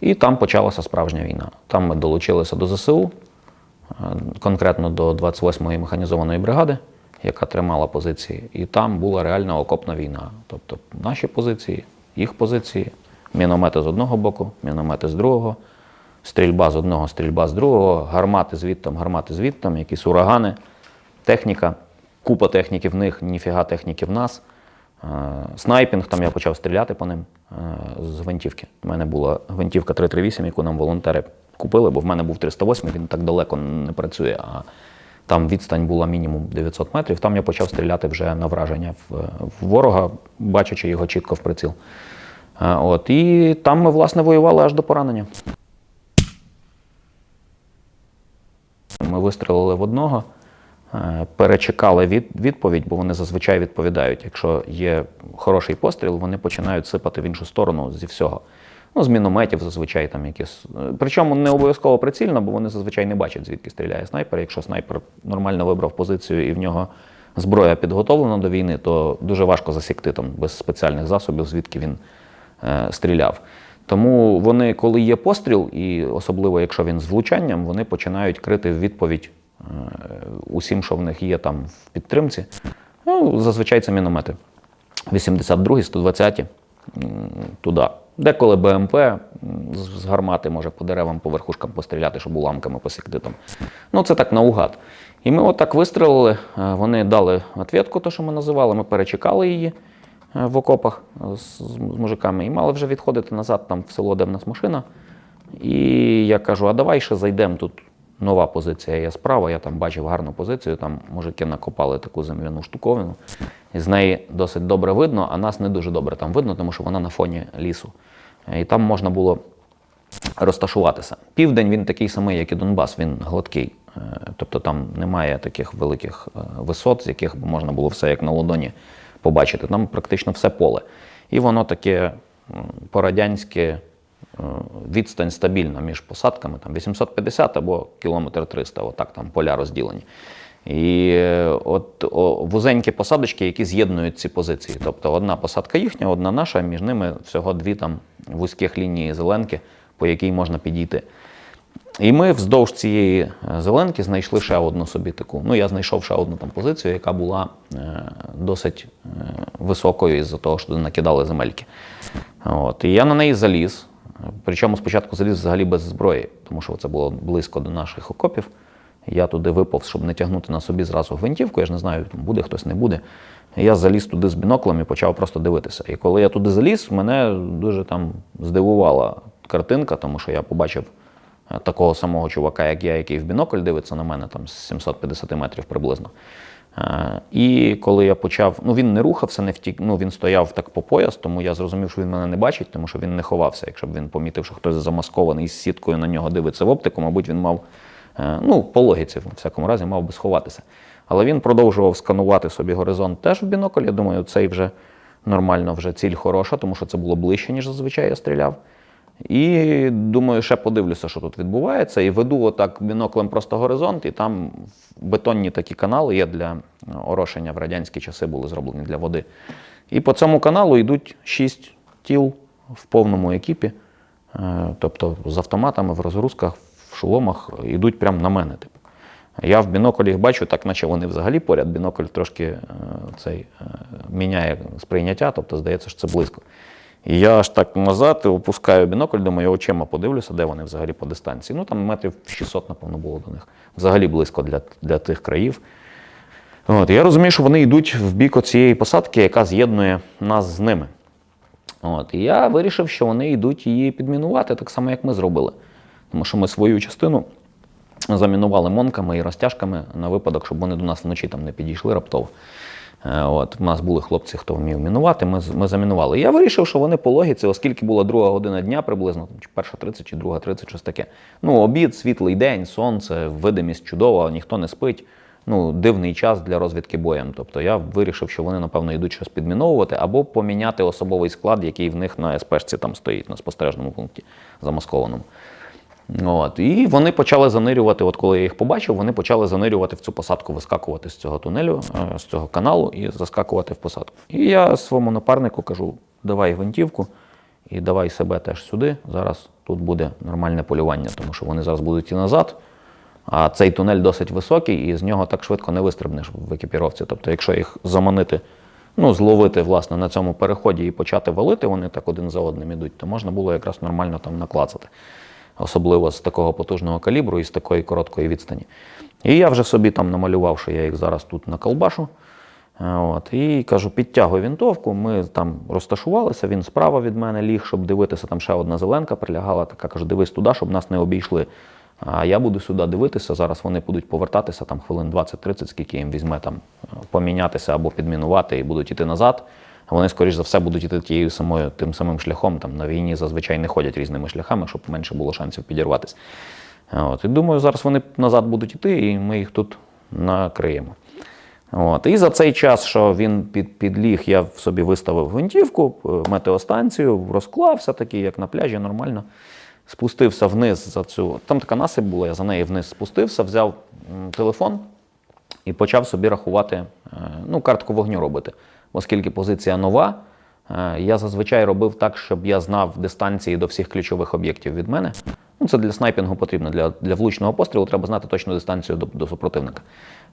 І там почалася справжня війна. Там ми долучилися до ЗСУ, е, конкретно до 28-ї механізованої бригади, яка тримала позиції. І там була реальна окопна війна. Тобто наші позиції, їх позиції, міномети з одного боку, міномети з другого, стрільба з одного, стрільба з другого, гармати звідтам, гармати звідтам, якісь урагани, техніка, купа техніки в них, ніфіга техніки в нас. Е, Снайпінг, там я почав стріляти по ним е, з гвинтівки. У мене була гвинтівка 338, яку нам волонтери купили, бо в мене був 308, він так далеко не працює. А там відстань була мінімум 900 метрів. Там я почав стріляти вже на враження в, ворога, бачачи його чітко в приціл. Е, От, і там ми, власне, воювали аж до поранення. Ми вистрілили в одного, перечекали від, відповідь, бо вони зазвичай відповідають. Якщо є хороший постріл, вони починають сипати в іншу сторону зі всього. Ну, з мінометів зазвичай там якісь. е, Причому не обов'язково прицільно, бо вони зазвичай не бачать, звідки стріляє снайпер. Якщо снайпер нормально вибрав позицію і в нього зброя підготовлена до війни, то дуже важко засікти там без спеціальних засобів, звідки він е, стріляв. Тому вони, коли є постріл, і особливо якщо він з влучанням, вони починають крити в відповідь е, усім, що в них є там в підтримці. Ну, зазвичай це міномети. 82-й, 120-ті туди. Деколи БМП з гармати може по деревам, по верхушкам постріляти, щоб уламками посікти там. Ну, це так наугад. І ми отак вистрілили, е, вони дали відповідку, то, що ми називали, ми перечекали її е, в окопах з, з мужиками і мали вже відходити назад там в село, де в нас машина. І я кажу: а давай ще зайдемо тут. Нова позиція є справа. Я там бачив гарну позицію. Там мужики накопали таку земляну штуковину. І з неї досить добре видно, а нас не дуже добре там видно, тому що вона на фоні лісу. І там можна було розташуватися. Південь він такий самий, як і Донбас, він гладкий. Е, Тобто там немає таких великих е, висот, з яких можна було все як на ладоні побачити. Там практично все поле. І воно таке по-радянськи відстань стабільна між посадками, там 850 або кілометр 300, отак там поля розділені. І е, от о, вузенькі посадочки, які з'єднують ці позиції. Тобто одна посадка їхня, одна наша, між ними всього дві там вузьких лінії зеленки, по якій можна підійти. І ми вздовж цієї е, зеленки знайшли ще одну собі таку. Ну, я знайшов ще одну там позицію, яка була е, досить е, високою із-за того, що накидали земельки. От. І я на неї заліз. Причому спочатку заліз взагалі без зброї, тому що це було близько до наших окопів. Я туди виповз, щоб не тягнути на собі зразу гвинтівку. Я ж не знаю, буде хтось не буде. Я заліз туди з біноклем і почав просто дивитися. І коли я туди заліз, мене дуже там здивувала картинка, тому що я побачив е, такого самого чувака, як я, який в бінокль дивиться на мене там з 750 метрів приблизно. Е, І коли я почав, ну він не рухався, не втік, ну він стояв так по пояс, тому я зрозумів, що він мене не бачить, тому що він не ховався. Якщо б він помітив, що хтось замаскований з сіткою на нього дивиться в оптику, мабуть, він мав, е, ну, по логіці, в всякому разі, мав би сховатися. Але він продовжував сканувати собі горизонт теж в бінокль. Я думаю, цей вже нормально, вже ціль хороша, тому що це було ближче, ніж зазвичай я стріляв. І думаю, ще подивлюся, що тут відбувається. І веду отак біноклем просто горизонт, і там бетонні такі канали є для орошення в радянські часи були зроблені для води. І по цьому каналу йдуть шість тіл в повному екіпі, е, тобто з автоматами в розгрузках, в шоломах, йдуть прямо на мене. Типу. Я в бінокль їх бачу, так наче вони взагалі поряд. Бінокль трошки е, цей, е, міняє сприйняття, тобто здається, що це близько. І я аж так назад опускаю бінокль, думаю, очима подивлюся, де вони взагалі по дистанції. Ну там метрів 600, напевно, було до них. Взагалі близько для, для тих країв. От, я розумію, що вони йдуть в бік цієї посадки, яка з'єднує нас з ними. От, і я вирішив, що вони йдуть її підмінувати, так само, як ми зробили. Тому що ми свою частину замінували монками і розтяжками на випадок, щоб вони до нас вночі там не підійшли раптово. Е, От, у нас були хлопці, хто вмів мінувати, ми, ми замінували. Я вирішив, що вони по логіці, оскільки була друга година дня приблизно, чи перша 30, чи друга 30, щось таке. Ну, обід, світлий день, сонце, видимість чудова, ніхто не спить. Ну, дивний час для розвідки боєм. Тобто я вирішив, що вони, напевно, йдуть щось підміновувати або поміняти особовий склад, який в них на СПшці там стоїть, на спостережному пункті замаскованому. От. І вони почали занирювати, от коли я їх побачив, вони почали занирювати в цю посадку, вискакувати з цього тунелю, е, з цього каналу і заскакувати в посадку. І я своєму напарнику кажу: давай гвинтівку. і давай себе теж сюди. Зараз тут буде нормальне полювання, тому що вони зараз будуть і назад. А цей тунель досить високий, і з нього так швидко не вистрибнеш в екіпіровці. Тобто, якщо їх заманити, ну, зловити власне на цьому переході і почати валити, вони так один за одним ідуть, то можна було якраз нормально там наклацати. Особливо з такого потужного калібру і з такої короткої відстані. І я вже собі там намалював, що я їх зараз тут наколбашу. От, і кажу, підтягуй вінтовку. Ми там розташувалися, він справа від мене ліг, щоб дивитися, там ще одна зеленка прилягала, така кажу, дивись туди, щоб нас не обійшли. А я буду сюди дивитися. Зараз вони будуть повертатися там хвилин 20-30, скільки їм візьме там помінятися або підмінувати і будуть іти назад. Вони, скоріш за все, будуть іти тією самою тим самим шляхом. Там на війні зазвичай не ходять різними шляхами, щоб менше було шансів підірватися. От, і думаю, зараз вони назад будуть іти, і ми їх тут накриємо. От. І за цей час, що він під, підліг, я в собі виставив гвинтівку, е, метеостанцію, розклався такий, як на пляжі, нормально. Спустився вниз за цю. Там така насип була, я за неї вниз спустився, взяв телефон і почав собі рахувати, е, ну, картку вогню робити. Оскільки позиція нова, е, я зазвичай робив так, щоб я знав дистанції до всіх ключових об'єктів від мене. Ну, це для снайпінгу потрібно. Для, для влучного пострілу треба знати точну дистанцію до, до супротивника.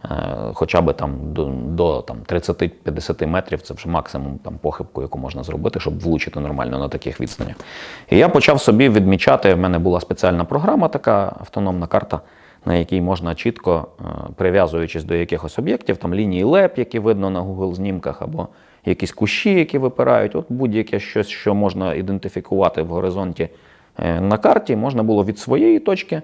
Е, хоча б там до, до там, 30-50 метрів це вже максимум там, похибку, яку можна зробити, щоб влучити нормально на таких відстанях. І я почав собі відмічати, в мене була спеціальна програма, така автономна карта, на якій можна чітко, е, прив'язуючись до якихось об'єктів, там лінії леп, які видно на Google знімках, або якісь кущі, які випирають, от будь-яке щось, що можна ідентифікувати в горизонті е, на карті, можна було від своєї точки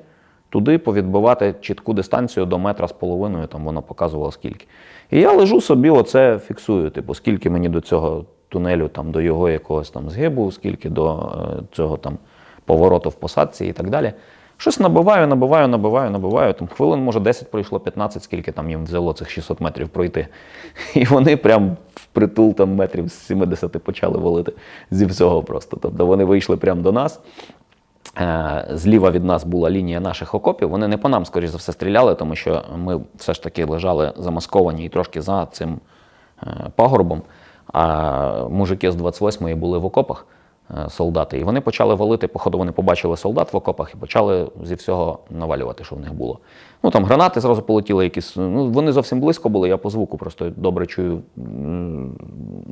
туди повідбивати чітку дистанцію до метра з половиною, там воно показувало скільки. І я лежу собі, оце фіксую, типу, скільки мені до цього тунелю, там, до його якогось там згибу, скільки до е, цього там повороту в посадці і так далі. Щось набиваю, набиваю, набиваю, набиваю. Там хвилин, може, 10 пройшло, 15, скільки там їм взяло цих 600 метрів пройти. І вони прям впритул там метрів з 70 почали валити зі всього просто. Тобто вони вийшли прямо до нас. Е, Зліва від нас була лінія наших окопів. Вони не по нам, скоріш за все, стріляли, тому що ми все ж таки лежали замасковані і трошки за цим е, пагорбом. А мужики з 28-ї були в окопах, солдати, і вони почали валити. Походу, вони побачили солдат в окопах і почали зі всього навалювати, що в них було. Ну там гранати зразу полетіли, якісь. Ну вони зовсім близько були. Я по звуку просто добре чую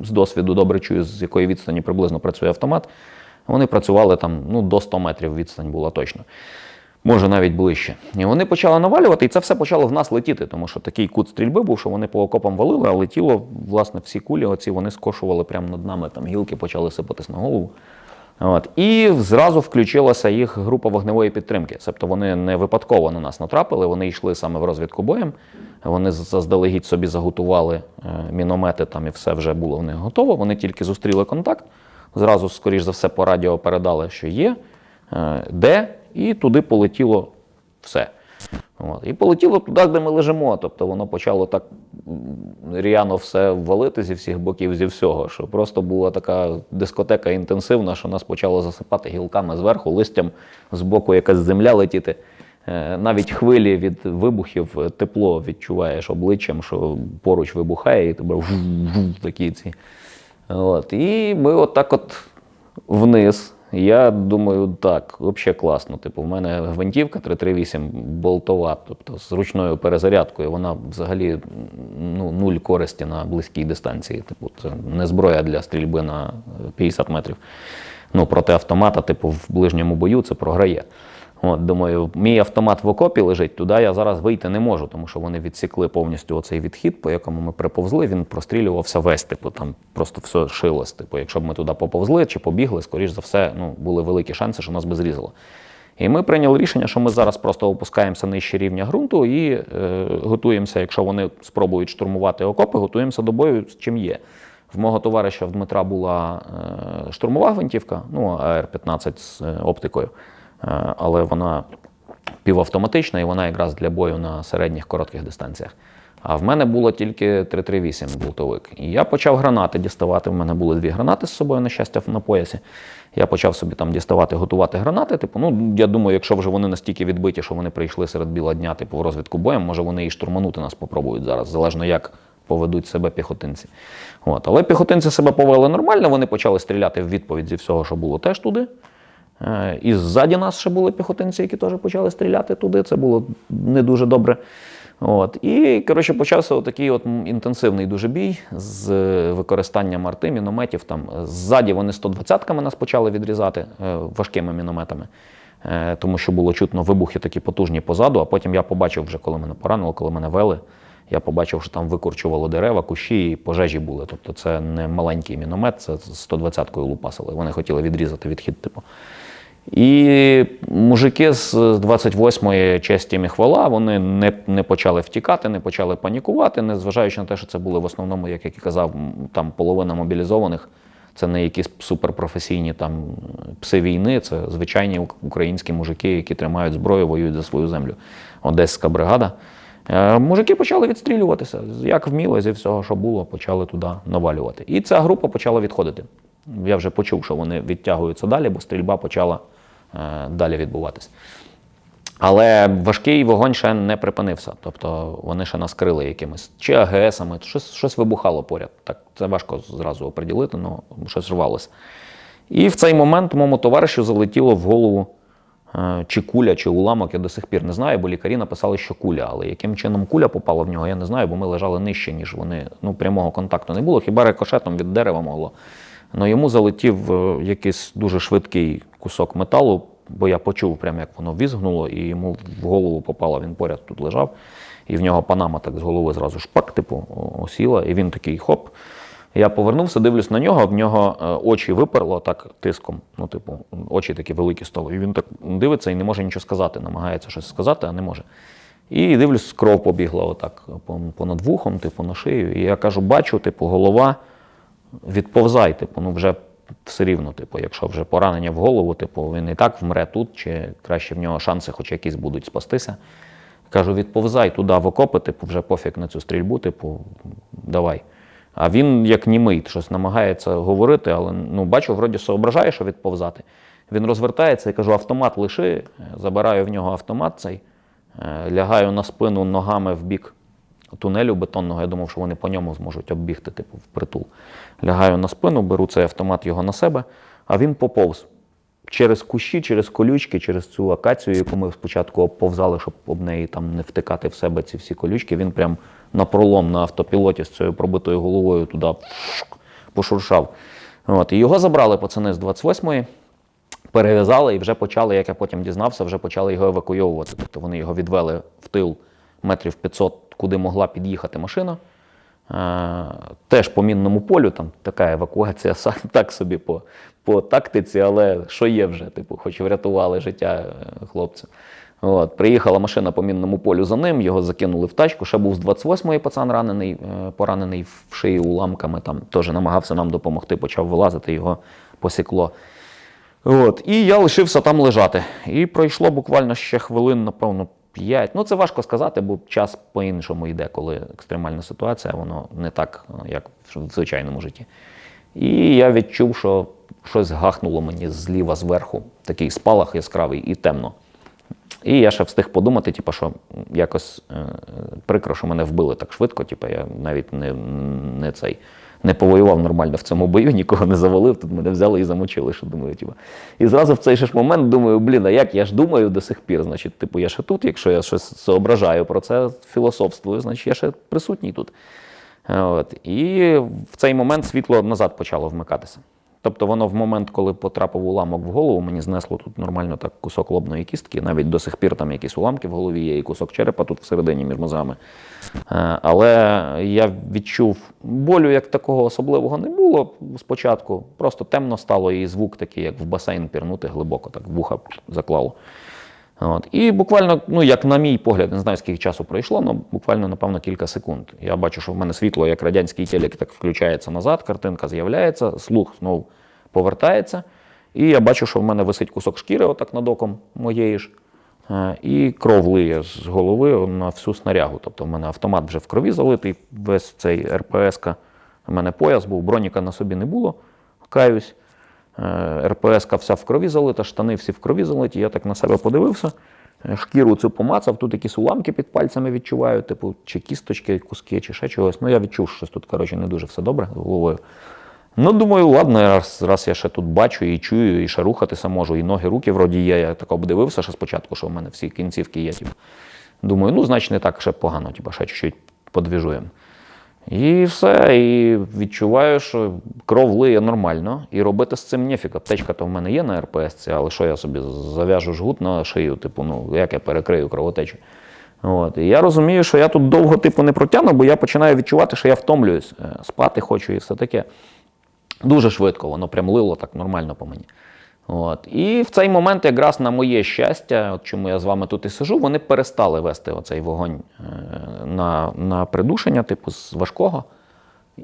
з досвіду, добре чую, з якої відстані приблизно працює автомат. Вони працювали там ну, до 100 метрів відстань була точно. Може навіть ближче. І вони почали навалювати, і це все почало в нас летіти, тому що такий кут стрільби був, що вони по окопам валили, а летіло, власне, всі кулі, оці вони скошували прямо над нами, там гілки почали сипатись на голову. От. І зразу включилася їх група вогневої підтримки. Тобто вони не випадково на нас натрапили, вони йшли саме в розвідку боєм. Вони заздалегідь собі заготували е, міномети, там і все вже було в них готово. Вони тільки зустріли контакт. Зразу, скоріш за все, по радіо передали, що є, е, де, і туди полетіло все. От. І полетіло туди, де ми лежимо. Тобто воно почало так ріано все валити зі всіх боків, зі всього, що просто була така дискотека інтенсивна, що нас почало засипати гілками зверху, листям з боку якась земля летіти. Е, Навіть хвилі від вибухів е, тепло відчуваєш обличчям, що поруч вибухає, і тебе такі ці. От. І ми отак от вниз. Я думаю, так, взагалі класно. Типу, в мене гвинтівка 338 болтова, тобто з ручною перезарядкою. Вона взагалі ну, нуль користі на близькій дистанції. Типу, це не зброя для стрільби на 50 метрів. Ну, проти автомата, типу, в ближньому бою це програє. От, думаю, мій автомат в окопі лежить, туди я зараз вийти не можу, тому що вони відсікли повністю оцей відхід, по якому ми приповзли, він прострілювався весь, типу, там просто все шилось. Типу, якщо б ми туди поповзли чи побігли, скоріш за все, ну, були великі шанси, що нас би зрізало. І ми прийняли рішення, що ми зараз просто опускаємося нижче рівня ґрунту і е, готуємося, якщо вони спробують штурмувати окопи, готуємося до бою з чим є. В мого товариша в Дмитра була е, штурмова гвинтівка, ну, АР-15 з е, оптикою. Е, але вона півавтоматична і вона якраз для бою на середніх коротких дистанціях. А в мене було тільки 338 болтовик. І я почав гранати діставати. В мене були дві гранати з собою, на щастя, на поясі. Я почав собі там діставати, готувати гранати. Типу, ну я думаю, якщо вже вони настільки відбиті, що вони прийшли серед біла дня, типу в розвідку боєм, може вони і штурманути нас попробують зараз, залежно як поведуть себе піхотинці. От. Але піхотинці себе повели нормально, вони почали стріляти в відповідь зі всього, що було теж туди. Е, І ззаді нас ще були піхотинці, які теж почали стріляти туди. Це було не дуже добре. От. І, коротше, почався такий от інтенсивний дуже бій з е, використанням арти, мінометів. Там. Ззаді вони 120-ками нас почали відрізати е, важкими мінометами, е, тому що було чутно вибухи такі потужні позаду, а потім я побачив вже, коли мене поранило, коли мене вели, я побачив, що там викорчувало дерева, кущі і пожежі були. Тобто це не маленький міномет, це з 120-кою лупасили. Вони хотіли відрізати відхід, типу. І мужики з 28-ї честі і хвала, вони не, не почали втікати, не почали панікувати, незважаючи на те, що це були в основному, як я казав, там половина мобілізованих. Це не якісь суперпрофесійні там пси війни, це звичайні українські мужики, які тримають зброю, воюють за свою землю. Одеська бригада. Е, Мужики почали відстрілюватися. Як вміло, зі всього, що було, почали туди навалювати. І ця група почала відходити. Я вже почув, що вони відтягуються далі, бо стрільба почала е, далі відбуватись. Але важкий вогонь ще не припинився. Тобто вони ще нас крили якимись чи АГСами, щось, щось вибухало поряд. Так, це важко зразу оприділити, але щось рвалося. І в цей момент моєму товаришу залетіло в голову е, чи куля, чи уламок, я до сих пір не знаю, бо лікарі написали, що куля. Але яким чином куля попала в нього, я не знаю, бо ми лежали нижче, ніж вони. Ну, прямого контакту не було, хіба рикошетом від дерева могло. Ну йому залетів е, якийсь дуже швидкий кусок металу, бо я почув, прямо як воно візгнуло, і йому в голову попало, він поряд тут лежав, і в нього панама так з голови зразу шпак, типу, осіла, і він такий хоп. Я повернувся, дивлюсь на нього, в нього е, очі виперло так тиском. Ну, типу, очі такі великі стали. І він так дивиться і не може нічого сказати, намагається щось сказати, а не може. І дивлюсь, кров побігла отак понад вухом, типу, на шию. І я кажу, бачу, типу, голова відповзай, типу, ну вже все рівно, типу, якщо вже поранення в голову, типу, він і так вмре тут, чи краще в нього шанси хоч якісь будуть спастися. Кажу, відповзай туди в окопи, типу, вже пофіг на цю стрільбу, типу, давай. А він, як німий, щось намагається говорити, але ну, бачу, вроді соображає, що відповзати. Він розвертається і кажу, автомат лиши, забираю в нього автомат цей, е, лягаю на спину ногами в бік тунелю бетонного. Я думав, що вони по ньому зможуть оббігти, типу, впритул. Лягаю на спину, беру цей автомат його на себе, а він поповз. Через кущі, через колючки, через цю акацію, яку ми спочатку обповзали, щоб об неї там не втикати в себе ці всі колючки, він прям на пролом на автопілоті з цією пробитою головою туди пошуршав. От. І його забрали пацани з 28-ї, перев'язали і вже почали, як я потім дізнався, вже почали його евакуйовувати. Тобто вони його відвели в тил метрів 500, куди могла під'їхати машина. Е, Теж по мінному полю, там така евакуація так собі по, по тактиці, але що є вже, типу, хоч врятували життя е, хлопцю. От, приїхала машина по мінному полю за ним, його закинули в тачку. Ще був з 28-ї пацан ранений, е, поранений в шиї уламками, там теж намагався нам допомогти, почав вилазити, його посікло. От, і я лишився там лежати. І пройшло буквально ще хвилин, напевно, 5. Ну, це важко сказати, бо час по-іншому йде, коли екстремальна ситуація, воно не так, як в звичайному житті. І я відчув, що щось гахнуло мені зліва зверху, такий спалах яскравий і темно. І я ще встиг подумати, типу, що якось е, прикро, що мене вбили так швидко. Типу, я навіть не, не цей. Не повоював нормально в цьому бою, нікого не завалив, тут мене взяли і замочили, що думаю, типу. І зразу в цей ж момент думаю, блін, а як я ж думаю до сих пір, значить, типу, я ще тут, якщо я щось соображаю про це, філософствую, значить я ще присутній тут. От. І в цей момент світло назад почало вмикатися. Тобто воно в момент, коли потрапив уламок в голову, мені знесло тут нормально так кусок лобної кістки. Навіть до сих пір там якісь уламки в голові є, і кусок черепа тут всередині між мозгами. Е, Але я відчув болю як такого особливого не було спочатку. Просто темно стало і звук такий, як в басейн пірнути глибоко, так вуха заклало. От. І буквально, ну як на мій погляд, не знаю, скільки часу пройшло, але буквально, напевно, кілька секунд. Я бачу, що в мене світло, як радянський телек, так включається назад, картинка з'являється, слух знову повертається. І я бачу, що в мене висить кусок шкіри, отак над оком моєї ж. Е, І кров лиє з голови на всю снарягу. Тобто в мене автомат вже в крові залитий, весь цей РПС-ка. У мене пояс був, броніка на собі не було, каюсь. Е, РПС-ка вся в крові залита, штани всі в крові залиті. Я так на себе подивився Е, Шкіру цю помацав, тут якісь уламки під пальцями відчуваю, типу, чи кісточки, куски, чи ще чогось. Ну, я відчув, що тут, коротше, не дуже все добре головою. Ну, думаю, ладно, раз, раз я ще тут бачу і чую, і ще рухатися можу, і ноги, руки вроді є. Я так обдивився ще спочатку, що в мене всі кінцівки є. Типу. Думаю, ну, значить, не так ще погано, типу, ще чуть-чуть подвіжуємо. І все, і відчуваю, що кров лиє нормально, і робити з цим нефіг. Аптечка то в мене є на РПС, але що я собі зав'яжу жгут на шию, типу, ну як я перекрию кровотечу. От. І я розумію, що я тут довго типу, не протягну, бо я починаю відчувати, що я втомлююсь, е, спати хочу і все таке. Дуже швидко, воно прям лило так нормально по мені. От. І в цей момент, якраз на моє щастя, от чому я з вами тут і сижу, вони перестали вести оцей вогонь е, на, на придушення, типу, з важкого.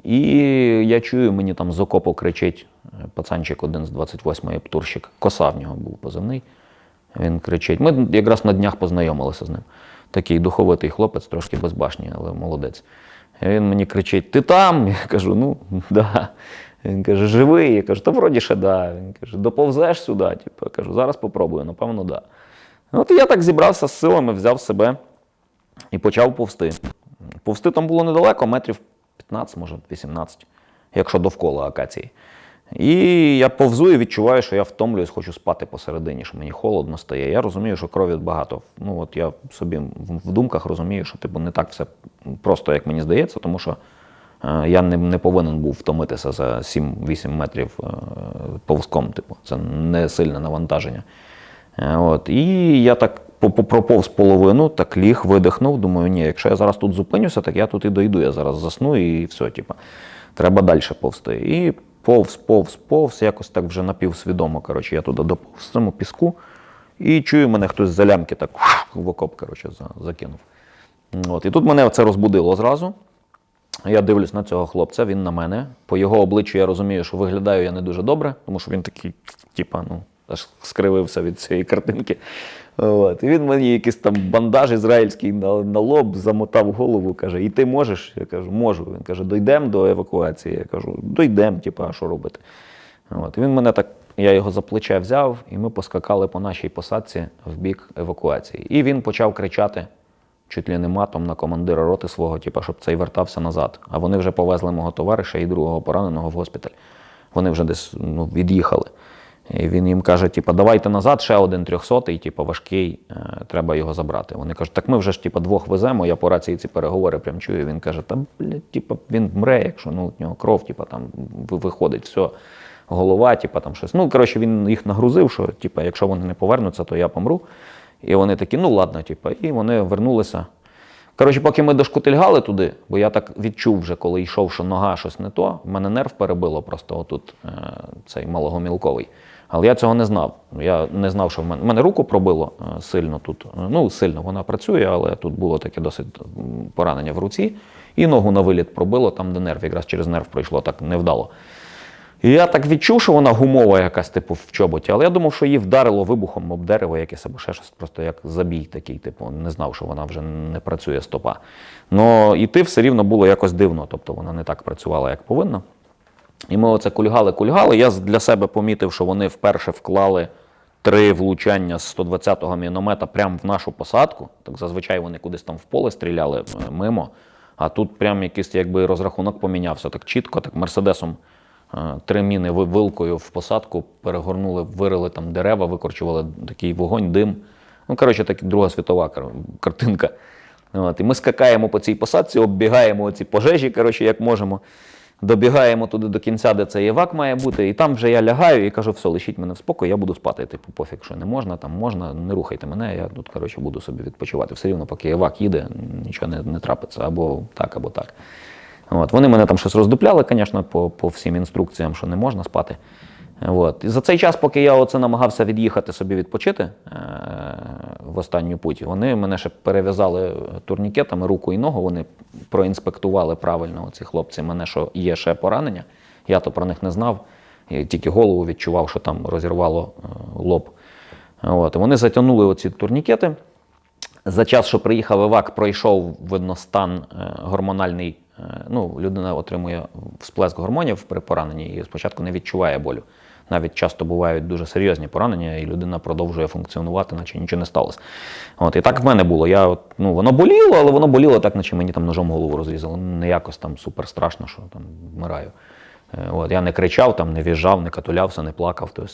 І я чую, мені там з окопу кричить е, пацанчик один з 28-ї птурщик. Коса в нього був позивний. Він кричить. Ми якраз на днях познайомилися з ним. Такий духовитий хлопець, трошки безбашний, але молодець. Він мені кричить: Ти там? Я кажу, ну, да. Він каже, живий. Я кажу, та вроді ще да. Він каже, доповзеш сюди. Типу, я кажу, зараз попробую, напевно, да. От я так зібрався з силами, взяв себе і почав повсти. Повсти там було недалеко, метрів 15, може 18, якщо довкола акації. І я повзу і відчуваю, що я втомлююсь, хочу спати посередині, що мені холодно стає. Я розумію, що крові багато. Ну от я собі в думках розумію, що типу не так все просто, як мені здається, тому що я не, не повинен був втомитися за 7-8 метрів е, повзком. Типу, це не сильне навантаження. Е, От. І я так по- по- проповз половину, так ліг, видихнув. Думаю, ні, якщо я зараз тут зупинюся, так я тут і дойду. Я зараз засну і все, типу, треба далі повзти. І повз, повз, повз, якось так вже напівсвідомо. Коротше, я туди доповз цьому піску. І чую, мене хтось з лямки так в окоп коротше, закинув. От. І тут мене це розбудило зразу. Я дивлюсь на цього хлопця, він на мене. По його обличчю я розумію, що виглядаю я не дуже добре, тому що він такий, типа, ну, аж скривився від цієї картинки. От. І він мені якийсь там бандаж ізраїльський на, на лоб замотав голову, каже: І ти можеш? Я кажу, можу. Він каже, дойдемо до евакуації. Я кажу, дойдемо, типу, а що робити? От. І він мене так, я його за плече взяв, і ми поскакали по нашій посадці в бік евакуації. І він почав кричати чуть ли не матом на командира роти свого, типу, щоб цей вертався назад. А вони вже повезли мого товариша і другого пораненого в госпіталь. Вони вже десь ну, від'їхали. І він їм каже: типу, давайте назад, ще один трьохсотий, типу, важкий, е, треба його забрати. Вони кажуть, так ми вже ж типу, двох веземо. Я по рації ці переговори прям чую. Він каже, та блядь, типу, він мре, якщо ну, у нього кров, типу, там виходить, все, голова, типу, там щось. Ну, коротше, він їх нагрузив, що типу, якщо вони не повернуться, то я помру. І вони такі, ну ладно, типу, і вони вернулися. Коротше, поки ми дошкутильгали туди, бо я так відчув вже, коли йшов, що нога щось не то, в мене нерв перебило просто отут е, цей малогомілковий. Але я цього не знав. Я не знав, що в мене, в мене руку пробило е, сильно тут. Е, Ну, сильно вона працює, але тут було таке досить поранення в руці. І ногу на виліт пробило, там, де нерв, якраз через нерв пройшло так невдало. Я так відчув, що вона гумова якась, типу, в чоботі, але я думав, що її вдарило вибухом об дерево якесь або ще щось, просто як забій такий, типу, не знав, що вона вже не працює стопа. Ну, іти все рівно було якось дивно, тобто вона не так працювала, як повинна. І ми оце кульгали-кульгали. Я для себе помітив, що вони вперше вклали три влучання з 120-го міномета прямо в нашу посадку. Так зазвичай вони кудись там в поле стріляли е, мимо. А тут прям якийсь якби розрахунок помінявся так чітко, так мерседесом. Е, Три міни вилкою в посадку перегорнули, вирили там дерева, викорчували такий вогонь, дим. Ну, коротше, так Друга світова картинка. От, і ми скакаємо по цій посадці, оббігаємо ці пожежі, коротше, як можемо. Добігаємо туди до кінця, де цей євак має бути, і там вже я лягаю і кажу, все, лишіть мене в спокій, я буду спати. Типу, пофіг, що не можна, там можна, не рухайте мене, я тут коротше, буду собі відпочивати. Все рівно, поки євак їде, нічого не, не трапиться, або так, або так. От. Вони мене там щось роздупляли, звісно, по, по всім інструкціям, що не можна спати. От. І за цей час, поки я оце намагався від'їхати собі відпочити е- в останню путь, вони мене ще перев'язали турнікетами руку і ногу. Вони проінспектували правильно ці хлопці мене, що є ще поранення. Я то про них не знав. Я тільки голову відчував, що там розірвало е, лоб. От. Вони затягнули оці турнікети. За час, що приїхав Івак, пройшов видно стан е, гормональний Ну, людина отримує всплеск гормонів при пораненні і спочатку не відчуває болю. Навіть часто бувають дуже серйозні поранення, і людина продовжує функціонувати, наче нічого не сталося. От, і так в мене було. Я, от, ну, воно боліло, але воно боліло так, наче мені там ножом голову розрізало. Ну, Не якось там супер страшно, що там вмираю. Е, От, я не кричав, там, не в'їжджав, не катулявся, не плакав. Тобто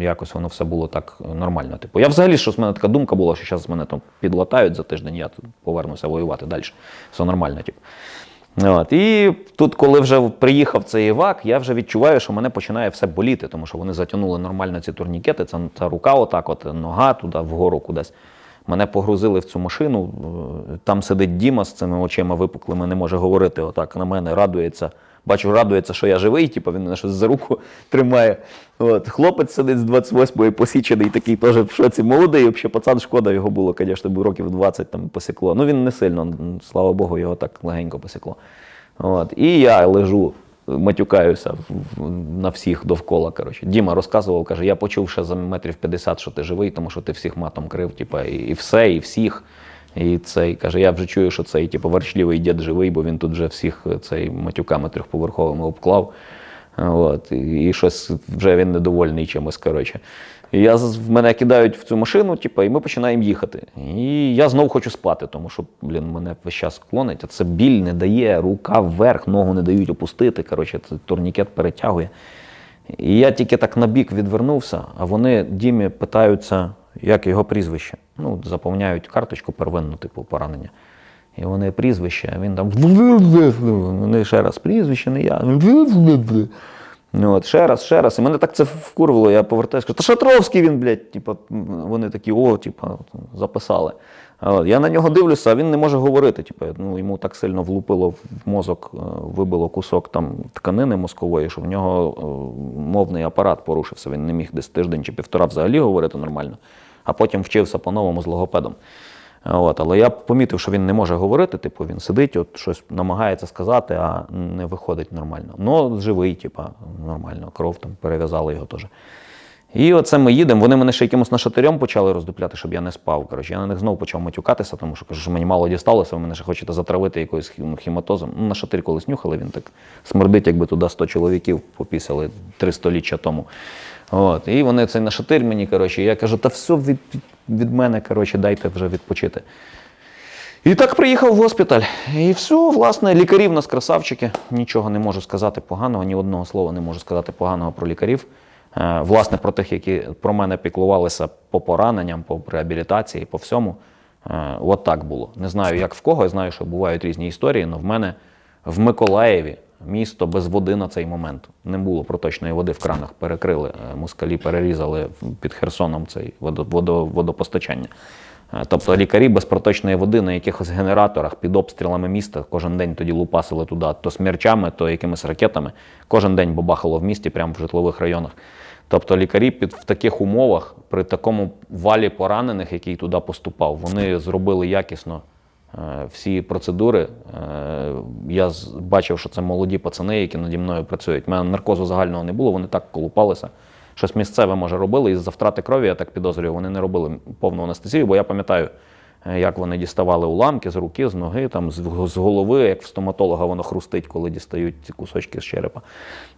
якось воно все було так е, нормально. Типу, я взагалі, що в мене така думка була, що зараз мене там підлатають за тиждень, я повернуся воювати далі. Все нормально. Типу. От. І тут, коли вже приїхав цей івак, я вже відчуваю, що мене починає все боліти, тому що вони затягнули нормально ці турнікети, Це ця рука, отак, от, нога туди вгору кудись. Мене погрузили в цю машину. е, Там сидить Діма з цими очима випуклими, не може говорити. Отак на мене радується. Бачу, радується, що я живий, типу він мене щось за руку тримає. От. Хлопець сидить з 28-ї посічений, такий теж в шоці молодий. Взагалі, пацан шкода його було, звісно, років 20 там посікло. Ну він не сильно, слава Богу, його так легенько посікло. От. І я лежу, матюкаюся на всіх довкола. Коротше. Діма розказував, каже, я почув ще за метрів 50, що ти живий, тому що ти всіх матом крив, і, і все, і всіх. І цей каже, я вже чую, що цей типу, ворчливий дід живий, бо він тут вже всіх е, цей матюками трьохповерховими обклав. От, і, щось вже він недовольний чимось. Коротше. І я, в мене кидають в цю машину, типу, і ми починаємо їхати. І я знов хочу спати, тому що, блін, мене весь час клонить, а це біль не дає, рука вверх, ногу не дають опустити. Коротше, турнікет перетягує. І я тільки так на бік відвернувся, а вони Дімі питаються, як його прізвище. Ну, заповняють карточку первинну, типу поранення. І вони прізвище, а він там. Вони ще раз прізвище, не я. Ну, от, ще раз, ще раз. І мене так це вкурвало, я повертаюся, кажу, та Шатровський він, блядь, типу, вони такі, о, типу, записали. Я на нього дивлюся, а він не може говорити. Типу, ну, йому так сильно влупило в мозок, е, вибило кусок там тканини мозкової, що в нього е, мовний апарат порушився. Він не міг десь тиждень чи півтора взагалі говорити нормально, а потім вчився по-новому з логопедом. От, але я помітив, що він не може говорити, типу, він сидить, от щось намагається сказати, а не виходить нормально. Ну, живий, типа, нормально, кров там перев'язали його теж. І оце ми їдемо. Вони мене ще якимось нашатирем почали роздупляти, щоб я не спав. Коротше, я на них знову почав матюкатися, тому що кажу, що мені мало дісталося, ви мене ще хочете затравити якоюсь хі- хіматозом. Ну, нашатир колись нюхали, він так смердить, якби туди 100 чоловіків попісили три століття тому. От. І вони цей нашатир мені, коротше, я кажу, та все від, від мене, коротше, дайте вже відпочити. І так приїхав в госпіталь. І все, власне, лікарі в нас красавчики. Нічого не можу сказати поганого, ні одного слова не можу сказати поганого про лікарів. Е, Власне, про тих, які про мене піклувалися по пораненням, по реабілітації, по всьому. Е, От так було. Не знаю, як в кого. Я знаю, що бувають різні історії, але в мене в Миколаєві місто без води на цей момент. Не було проточної води в кранах, перекрили. Е, Москалі перерізали під Херсоном цей водо- водо- водопостачання. Е, Тобто лікарі без проточної води на якихось генераторах під обстрілами міста кожен день тоді лупасили туди то смерчами, то якимись ракетами. Кожен день бабахало в місті, прямо в житлових районах. Тобто лікарі під в таких умовах, при такому валі поранених, який туди поступав, вони зробили якісно всі процедури. Е, Я бачив, що це молоді пацани, які наді мною працюють. У мене наркозу загального не було, вони так колупалися. Щось місцеве, може, робили, і за втрати крові, я так підозрюю, вони не робили повну анестезію, бо я пам'ятаю, е, як вони діставали уламки з руки, з ноги, там, з, з голови, як в стоматолога воно хрустить, коли дістають ці кусочки з черепа.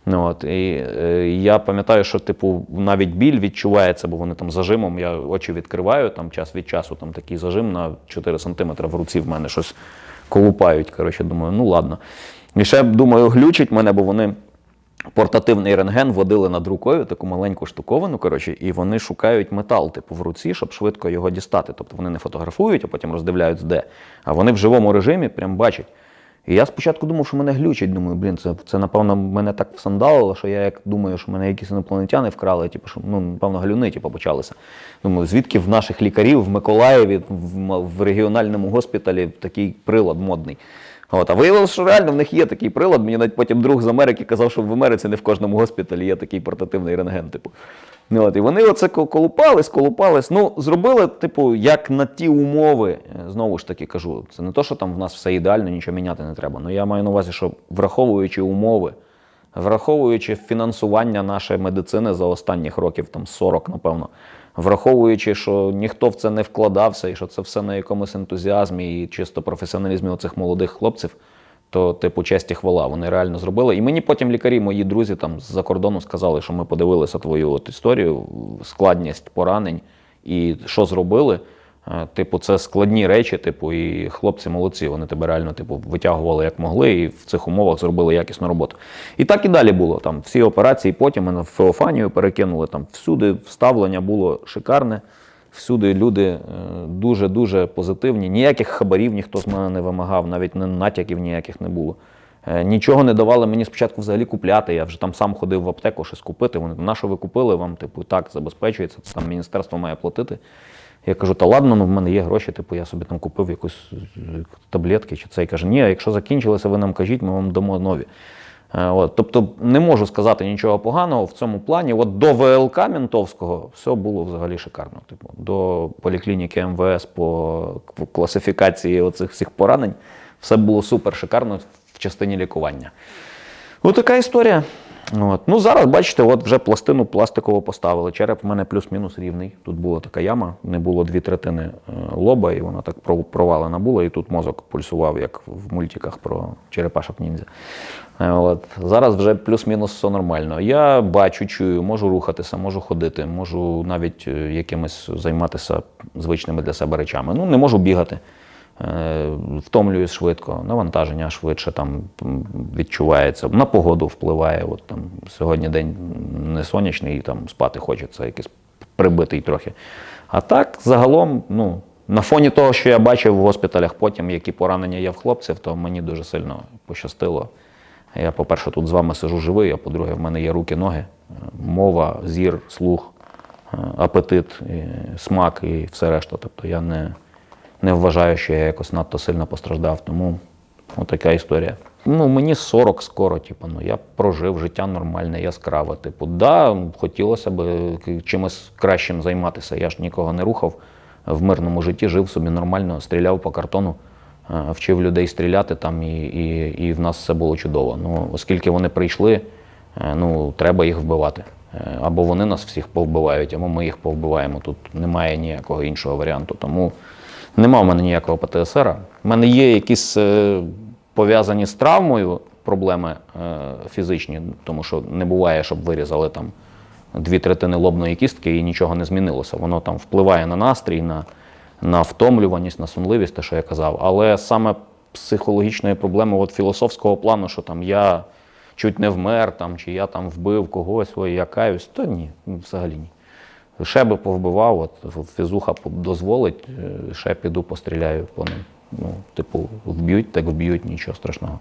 Ну, от, і е, я пам'ятаю, що типу, навіть біль відчувається, бо вони там зажимом, я очі відкриваю там, час від часу, там такий зажим на 4 см в руці в мене щось колупають. Коротше, думаю, ну ладно. І ще думаю, глючить мене, бо вони портативний рентген водили над рукою, таку маленьку штуковину, коротше, і вони шукають метал, типу, в руці, щоб швидко його дістати. Тобто вони не фотографують, а потім роздивляють де. А вони в живому режимі прям бачать. І я спочатку думав, що мене глючить. Думаю, блін, це, це напевно мене так всандалило, що я як думаю, що мене якісь інопланетяни вкрали, типу, що ну, напевно, глюни типу, почалися. Думаю, звідки в наших лікарів в Миколаєві, в, в регіональному госпіталі такий прилад модний. От, а виявилося, що реально в них є такий прилад. Мені навіть потім друг з Америки казав, що в Америці не в кожному госпіталі є такий портативний рентген. Типу. Ну, от, і вони оце колупались, колупались. Ну, зробили, типу, як на ті умови, знову ж таки кажу, це не то, що там в нас все ідеально, нічого міняти не треба. Ну я маю на увазі, що враховуючи умови, враховуючи фінансування нашої медицини за останніх років, там 40, напевно, враховуючи, що ніхто в це не вкладався, і що це все на якомусь ентузіазмі і чисто професіоналізмі оцих молодих хлопців, то, типу, честь і хвала. Вони реально зробили. І мені потім лікарі, мої друзі там з-за кордону сказали, що ми подивилися твою от історію, складність поранень і що зробили. Типу, це складні речі, типу, і хлопці молодці. Вони тебе реально типу, витягували як могли, і в цих умовах зробили якісну роботу. І так і далі було. Там всі операції, потім мене в Феофанію перекинули. Там всюди вставлення було шикарне. Всюди люди е, дуже-дуже позитивні. Ніяких хабарів ніхто з мене не вимагав, навіть натяків ніяких не було. Е, Нічого не давали мені спочатку взагалі купляти. Я вже там сам ходив в аптеку щось купити. Вони на що ви купили? Вам, типу, так забезпечується, там міністерство має платити. Я кажу, та ладно, ну в мене є гроші, типу, я собі там купив якусь таблетки чи це. І каже, ні, якщо закінчилися, ви нам кажіть, ми вам дамо нові. Е, От, тобто не можу сказати нічого поганого в цьому плані. От до ВЛК Мінтовського все було взагалі шикарно. Типу, до поліклініки МВС по класифікації оцих всіх поранень все було супер шикарно в частині лікування. Ось така історія. От. Ну, зараз, бачите, от вже пластину пластикову поставили. Череп в мене плюс-мінус рівний. Тут була така яма, не було дві третини е, лоба, і вона так провалена була, і тут мозок пульсував, як в мультиках про черепашок ніндзя. Е, От. Зараз вже плюс-мінус все нормально. Я бачу, чую, можу рухатися, можу ходити, можу навіть е, якимось займатися звичними для себе речами. Ну, не можу бігати. Е, Втомлююсь швидко, навантаження швидше там відчувається. На погоду впливає. От там сьогодні день не сонячний, і там спати хочеться, якийсь прибитий трохи. А так, загалом, ну, на фоні того, що я бачив в госпіталях потім, які поранення є в хлопців, то мені дуже сильно пощастило. Я, по-перше, тут з вами сижу живий, а по-друге, в мене є руки, ноги, мова, зір, слух, е, апетит, смак і все решта. Тобто я не, не вважаю, що я якось надто сильно постраждав. Тому отака історія. Ну, мені 40 скоро, типу, ну я прожив життя нормальне, яскраве. Типу, да, хотілося б е, чимось кращим займатися. Я ж нікого не рухав в мирному житті, жив собі нормально, стріляв по картону, е, вчив людей стріляти там, і, і, і в нас все було чудово. Ну, оскільки вони прийшли, е, ну, треба їх вбивати. Або вони нас всіх повбивають, або ми їх повбиваємо. Тут немає ніякого іншого варіанту. Тому нема в мене ніякого ПТСР. У мене є якісь е, пов'язані з травмою проблеми е, фізичні, тому що не буває, щоб вирізали там дві третини лобної кістки і нічого не змінилося. Воно там впливає на настрій, на, на втомлюваність, на сонливість, те, що я казав. Але саме психологічної проблеми, от філософського плану, що там я чуть не вмер, там, чи я там вбив когось, ой, я каюсь, то ні, взагалі ні. Ще би повбивав, от фізуха дозволить, е, ще піду постріляю по ним. Ну, типу, вб'ють, так вб'ють, нічого страшного.